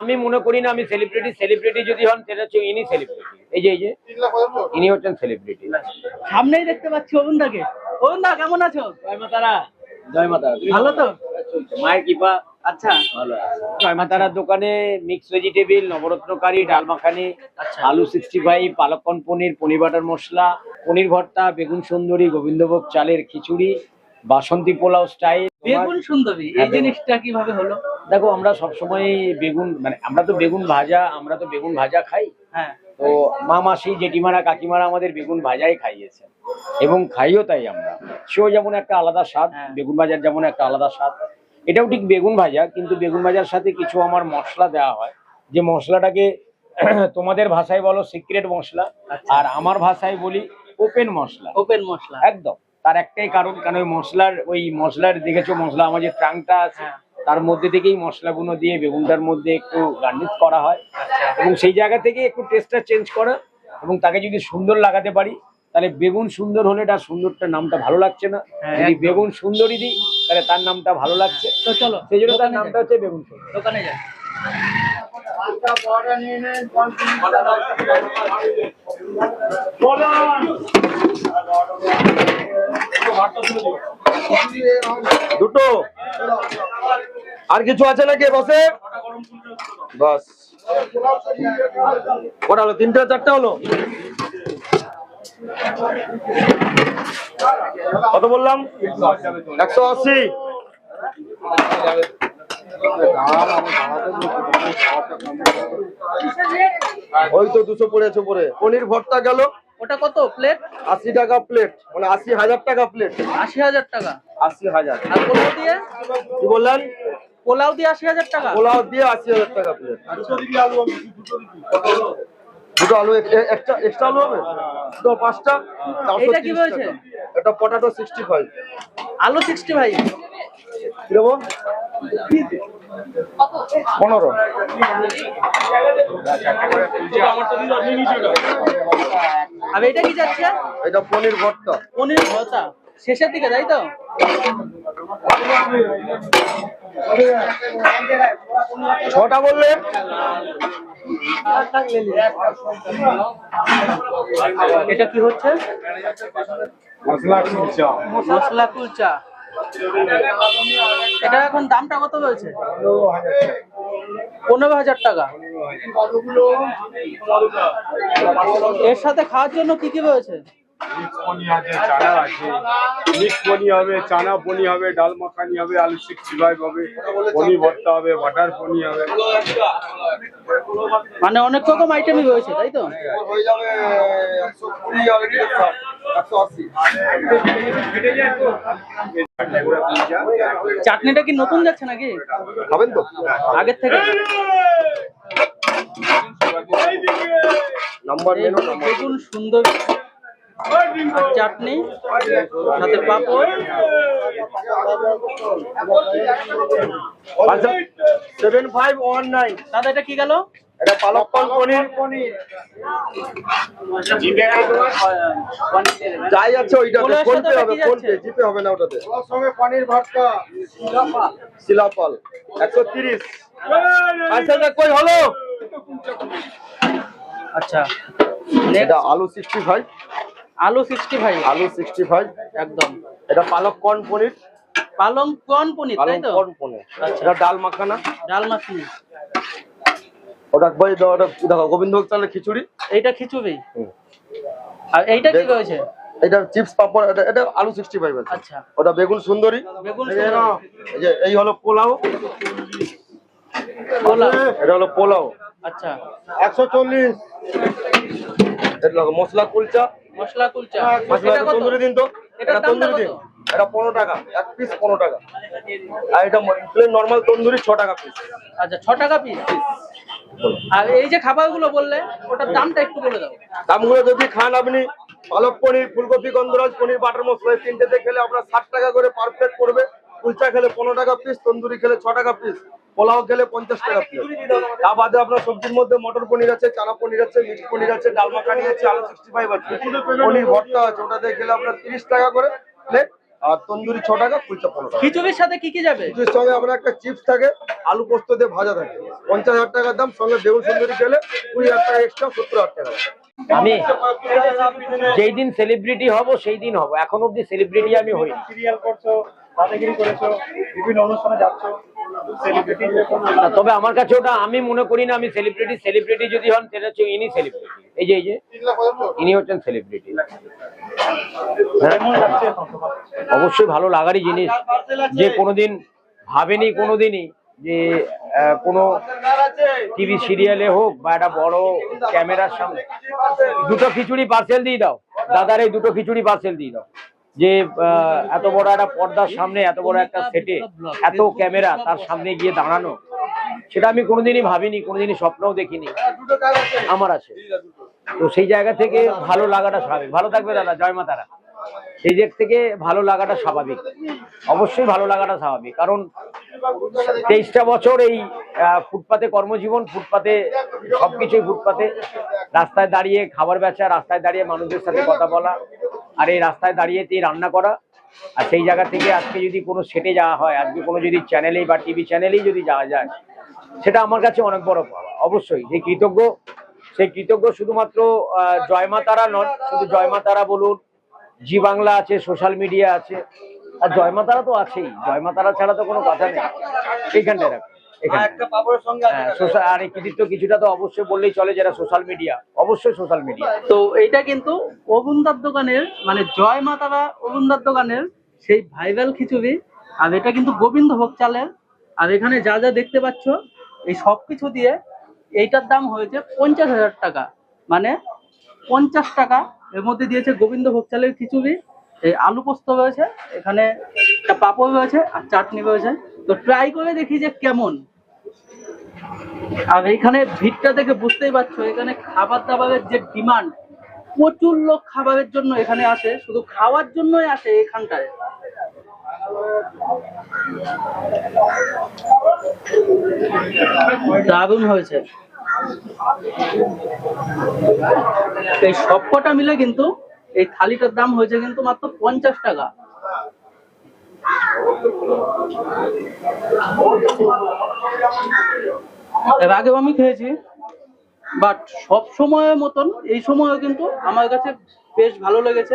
আমি মনে করি না আমি সেলিব্রিটি সেলিব্রিটি যদি হন সেটা হচ্ছে ইনি সেলিব্রিটি এই যে এই যে ইনি হচ্ছেন সেলিব্রিটি সামনেই দেখতে পাচ্ছি অরুণদাকে। অরুণদা কেমন আছো? জয় মাতারা জয় মাতারা ভালো তো? মায়ের কৃপা। আচ্ছা। ভালো। জয় মাতারার দোকানে মিক্স ভেজিটেবিল নবরত্ন কারি ডাল মাখানি আচ্ছা। আলু সিক্সটি ফাইভ পালকন পনির পনির বাটার মশলা পনির ভর্তা বেগুন সুন্দরী গোবিন্দভোগ চালের খিচুড়ি বাসন্তী পোলাও স্টাইল। বেগুন সুন্দরী এই হ্যাঁ, জিনিসটা কীভাবে হলো? দেখো আমরা সবসময় বেগুন মানে আমরা তো বেগুন ভাজা আমরা তো বেগুন ভাজা খাই। হ্যাঁ। তো মা মাসি জেঠিমারা কাকিমারা আমাদের বেগুন ভাজাই খাইয়েছে এবং খাইও তাই আমরা। সেও যেমন একটা আলাদা স্বাদ হ্যাঁ। বেগুন ভাজার যেমন একটা আলাদা স্বাদ। এটাও ঠিক বেগুন ভাজা কিন্তু বেগুন ভাজার সাথে কিছু আমার মশলা দেওয়া হয়। যে মশলাটাকে তোমাদের ভাষায় বলো সিক্রেট মশলা আচ্ছা। আর আমার ভাষায় বলি ওপেন মশলা। ওপেন মশলা। একদম। তার একটাই কারণ কারণ ওই মশলার ওই মশলার দেখেছ মশলা আমার যে ট্রাংটা আছে হ্যাঁ। তার মধ্যে থেকেই মশলাগুলো দিয়ে বেগুনটার মধ্যে একটু গার্নিশ করা হয়। আচ্ছা। এবং সেই জায়গা থেকে একটু টেস্টটা চেঞ্জ করা এবং তাকে যদি সুন্দর লাগাতে পারি তাহলে বেগুন সুন্দর হলে তার সুন্দরটার নামটা ভালো লাগছে না। হ্যাঁ, যদি বেগুন সুন্দরী দিই তাহলে তার নামটা ভালো লাগছে। তো চলো সেই জন্য তার নামটা হচ্ছে বেগুন সুন্দর। দোকানে যাই। দুটো। আর কিছু আছে নাকি বসে বাস। কটা হলো? তিনটে চারটে হলো? কত বললাম? একশো আশি। ওই তো দুশো পড়েছে পরে পনির ভর্তা গেল। ওটা কত? প্লেট? আশি টাকা প্লেট। মানে আশি হাজার টাকা প্লেট। আশি হাজার টাকা। আশি হাজার। আর দিয়ে? কি বললেন? পোলাও দিয়ে আশি হাজার টাকা? পোলাও দিয়ে আশি হাজার টাকা প্লেট দুটো আলু এক্সট্রা এক্সট্রা আলু হবে? দুটো পাঁচটা? এটা কি হয়েছে? এটা পটাটো সিক্সটি ফাইভ আলু সিক্সটি ফাইভ দেবো? পনেরো। আর এটা কি যাচ্ছে? এটা পনির ভর্তা। পনির ভর্তা। শেষের দিকে তাই তো? ছটা বললে? এটা কি হচ্ছে? মশলা কুলচা। এটা এখন দামটা কত রয়েছে? পনেরো হাজার টাকা। এর সাথে খাওয়ার জন্য কি কি রয়েছে? চানা আছে। মিক্স পনি হবে চানা পনি হবে ডাল মাখানি হবে আলু হবে পনি ভর্তা হবে বাটার পনি হবে। মানে অনেক রকম আইটেমই রয়েছে তাই তো? হয়ে যাবে একশো কুড়ি হবে চাটনিটা কি নতুন যাচ্ছে নাকি? খাবেন তো। আগের থেকে? নাম্বার মেনু নাম্বার বেগুন সুন্দর আর চাটনি সাথে পাপড় সেভেন ফাইভ ওয়ান নাইন দাদা এটা কি গেল? এটা পালক পাল পনির। যাই আছে ওইটাতে। ফোন পে হবে ফোন পে জিপে হবে না ওটাতে। সঙ্গে পনির ভর্তা শিলাপাল। একশো তিরিশ। আচ্ছা কই হলো? আচ্ছা আলু সিক্সটি ফাইভ। আলু সিক্সটি ফাইভ। আলু সিক্সটি ফাইভ। একদম। এটা পালক কর্ন পনির? পালং কর্ন পনির তাই তো? কর্ন পনির? এটা ডাল মাখানা? ডাল মাখনি। ওটা ভাই দেখো গোবিন্দভোগ চালের খিচুড়ি। এইটা খিচুড়ি? আর এইটা কি রয়েছে? এটা চিপস পাপড় এটা এটা আলু সিক্সটি ফাইভ আছে। আচ্ছা। ওটা বেগুন সুন্দরী। বেগুন এই যে এই হলো পোলাও। পোলাও। এটা হলো পোলাও। আচ্ছা। একশো চল্লিশ। মশলা কুলচা। মশলা কুলচা। মশলা কত? তন্দুরি দিন তো। এটা তন্দুরি দিন। এটা পনেরো টাকা এক পিস পনেরো টাকা। আর এটা প্লেন নর্মাল তন্দুরি ছ টাকা পিস আচ্ছা ছ টাকা পিস আর এই যে খাবারগুলো বললে ওটার দামটা একটু বলে দাও। দামগুলো যদি খান আপনি পালক পনির ফুলকপি গন্ধরাজ পনির বাটার মশলা এই তিনটেতে খেলে আপনার ষাট টাকা করে পার প্লেট পড়বে। কুলচা খেলে পনেরো টাকা পিস তন্দুরি খেলে ছ টাকা পিস পোলাও খেলে পঞ্চাশ টাকা তা বাদে আপনার সবজির মধ্যে মটর পনির আছে চানা পনির আছে মিক্স পনির আছে ডাল মাখানি আছে আলু সিক্সটি ফাইভ আছে পনির ভর্তা আছে ওটাতে খেলে আপনার তিরিশ টাকা করে প্লেট আর তন্দুরি ছ টাকা কুলচা পনেরো টাকা। খিচুড়ির সাথে কি কি যাবে? কিছুর সঙ্গে আপনার একটা চিপস থাকে আলু পোস্ত দিয়ে ভাজা থাকে। পঞ্চাশ হাজার টাকার দাম সঙ্গে বেগুন সুন্দরী খেলে কুড়ি হাজার টাকা এক্সট্রা সত্তর হাজার টাকা। আমি যেই দিন সেলিব্রিটি হব সেই দিন হব। এখন অব্দি সেলিব্রিটি আমি হই সিরিয়াল করছ দাদাগিরি করেছ বিভিন্ন অনুষ্ঠানে যাচ্ছ। তবে আমার কাছে ওটা আমি মনে করি না আমি সেলিব্রিটি সেলিব্রিটি যদি হন সেটা হচ্ছে ইনি সেলিব্রিটি এই যে এই যে ইনি হচ্ছেন সেলিব্রিটি তোমার? অবশ্যই ভালো লাগারই জিনিস। যে কোনোদিন ভাবেনি কোনোদিনই যে কোনো টিভি সিরিয়ালে হোক বা একটা বড় ক্যামেরার সামনে। দুটো খিচুড়ি পার্সেল দিয়ে দাও। দাদার এই দুটো খিচুড়ি পার্সেল দিয়ে দাও। যে এত বড় একটা পর্দার সামনে, এত বড় একটা সেটে এত ক্যামেরা তার সামনে গিয়ে দাঁড়ানো, সেটা আমি কোনোদিনই ভাবিনি, কোনোদিনই স্বপ্নও দেখিনি। আমার আছে। তো সেই জায়গা থেকে ভালো লাগাটা স্বাভাবিক। ভালো থাকবে দাদা, জয় মা তারা। সেই দিক থেকে ভালো লাগাটা স্বাভাবিক। অবশ্যই ভালো লাগাটা স্বাভাবিক। কারণ তেইশটা বছর এই ফুটপাতে কর্মজীবন, ফুটপাতে সবকিছুই ফুটপাতে। রাস্তায় দাঁড়িয়ে খাবার বেচা, রাস্তায় দাঁড়িয়ে মানুষদের সাথে কথা বলা আর এই রাস্তায় দাঁড়িয়েতেই রান্না করা। আর সেই জায়গা থেকে আজকে যদি কোনো সেটে যাওয়া হয় আজকে কোনো যদি চ্যানেলেই বা টিভি চ্যানেলেই যদি যাওয়া যায় সেটা আমার কাছে অনেক বড় পাওয়া অবশ্যই। যে কৃতজ্ঞ সেই কৃতজ্ঞ শুধুমাত্র আহ, জয় মা তারা নন শুধু জয় মা তারা বলুন জি বাংলা আছে সোশ্যাল মিডিয়া আছে আর জয় মা তারা তো আছেই। জয় মা তারা ছাড়া তো কোনো কথা নেই। এইখানটায় রাখো এখানে social- আর এই কৃতিত্ব কিছুটা তো অবশ্যই বললেই চলে যারা সোশ্যাল মিডিয়া অবশ্যই সোশ্যাল মিডিয়া তো এইটা কিন্তু অবুন্দার দোকানের মানে জয় মাতারা অবুন্দার দোকানের সেই ভাইরাল খিচুড়ি। আর এটা কিন্তু গোবিন্দ ভোগ চালের। আর এখানে যা যা দেখতে পাচ্ছ এই সব কিছু দিয়ে এইটার দাম হয়েছে পঞ্চাশ হাজার টাকা। মানে পঞ্চাশ টাকা। এর মধ্যে দিয়েছে গোবিন্দ ভোগ চালের খিচুড়ি। এই আলু পোস্ত রয়েছে এখানে একটা পাপড় রয়েছে আর চাটনি রয়েছে। তো ট্রাই করে দেখি যে কেমন। আর এখানে ভিড়টা দেখে বুঝতেই পারছ, এখানে খাবার দাবারের যে ডিমান্ড প্রচুর লোক খাবারের জন্য এখানে আসে, শুধু খাওয়ার জন্যই আসে এখানটায়। দারুণ হয়েছে। এই সবকটা মিলে কিন্তু, এই থালিটার দাম হয়েছে কিন্তু মাত্র পঞ্চাশ টাকা। এর আগেও আমি খেয়েছি বাট সব সময়ের মতন এই সময়ও কিন্তু আমার কাছে বেশ ভালো লেগেছে।